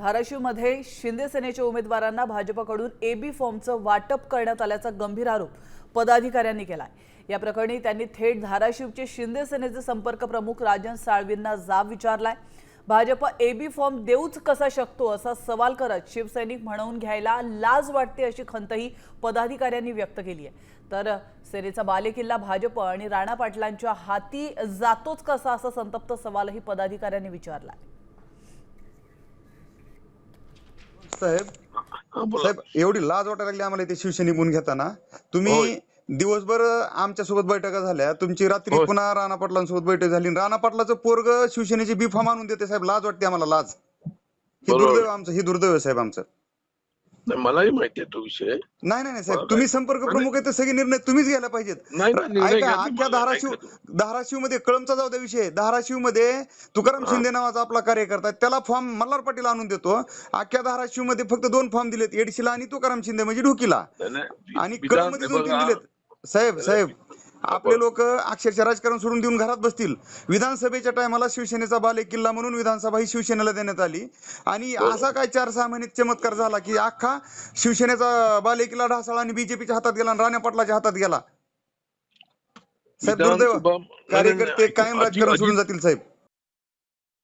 धाराशिवमध्ये शिंदे सेनेच्या उमेदवारांना भाजपकडून एबी फॉर्मचं वाटप करण्यात आल्याचा गंभीर आरोप पदाधिकाऱ्यांनी केलाय. या प्रकरणी त्यांनी थेट धाराशिवचे शिंदे सेनेचे संपर्क प्रमुख राजन साळवींना जाब विचारलाय. भाजप एबी फॉर्म देऊच कसा शकतो असा सवाल करत शिवसैनिक म्हणवून घ्यायला लाज वाटते अशी खंतही पदाधिकाऱ्यांनी व्यक्त केली आहे. तर सेनेचा बालेकिल्ला भाजप आणि राणा पाटलांच्या हाती जातोच कसा असा संतप्त सवालही पदाधिकाऱ्यांनी विचारला साहेब. साहेब एवढी लाज वाटायला लागली आम्हाला इथे शिवसैनिक घेताना तुम्ही. दिवसभर आमच्यासोबत बैठका झाल्या तुमची रात्री. पुन्हा राणा पाटलांसोबत बैठक झाली राणा पाटलाचं पोरग शिवसेनेची बी फॉर्म आणून देते साहेब लाज वाटते आम्हाला लाज हे. दुर्दैव आमचं हे दुर्दैव साहेब आमचं नाही, मलाही माहिती आहे तो विषय नाही नाही नाही साहेब. तुम्ही संपर्क प्रमुख आहे तर सगळे निर्णय तुम्हीच घ्यायला पाहिजेत नाही, नाही, निर्णय ऐका घ्या, अख्ख्या मला धाराशिव ऐका. धाराशिवमध्ये कळमचा जाऊ द्या विषय धाराशिवमध्ये तुकाराम. शिंदे नावाचा आपला कार्यकर्ता आहे, त्याला फॉर्म मल्हार पाटील आणून देतो अख्ख्या धाराशिवमध्ये फक्त दोन फॉर्म दिलेत एडशीला आणि तुकाराम शिंदे म्हणजे ढोकीला नाही, नाही, आणि विधान कळमध्ये दोन तीन दिलेत साहेब साहेब आपले. लोक अक्षरशः राजकारण सोडून देऊन घरात बसतील. विधानसभेच्या टायमाला शिवसेनेचा बाले किल्ला म्हणून विधानसभा ही शिवसेनेला देण्यात आली. आणि. असा काय चार सहा महिन्यात चमत्कार झाला की अख्खा शिवसेनेचा बाले किल्ला ढासळा आणि बीजेपीच्या हातात गेला आणि राण्या पाटलाच्या हातात गेला. साहेब दुर्दैव. कार्यकर्ते कायम राजकारण सोडून जातील साहेब.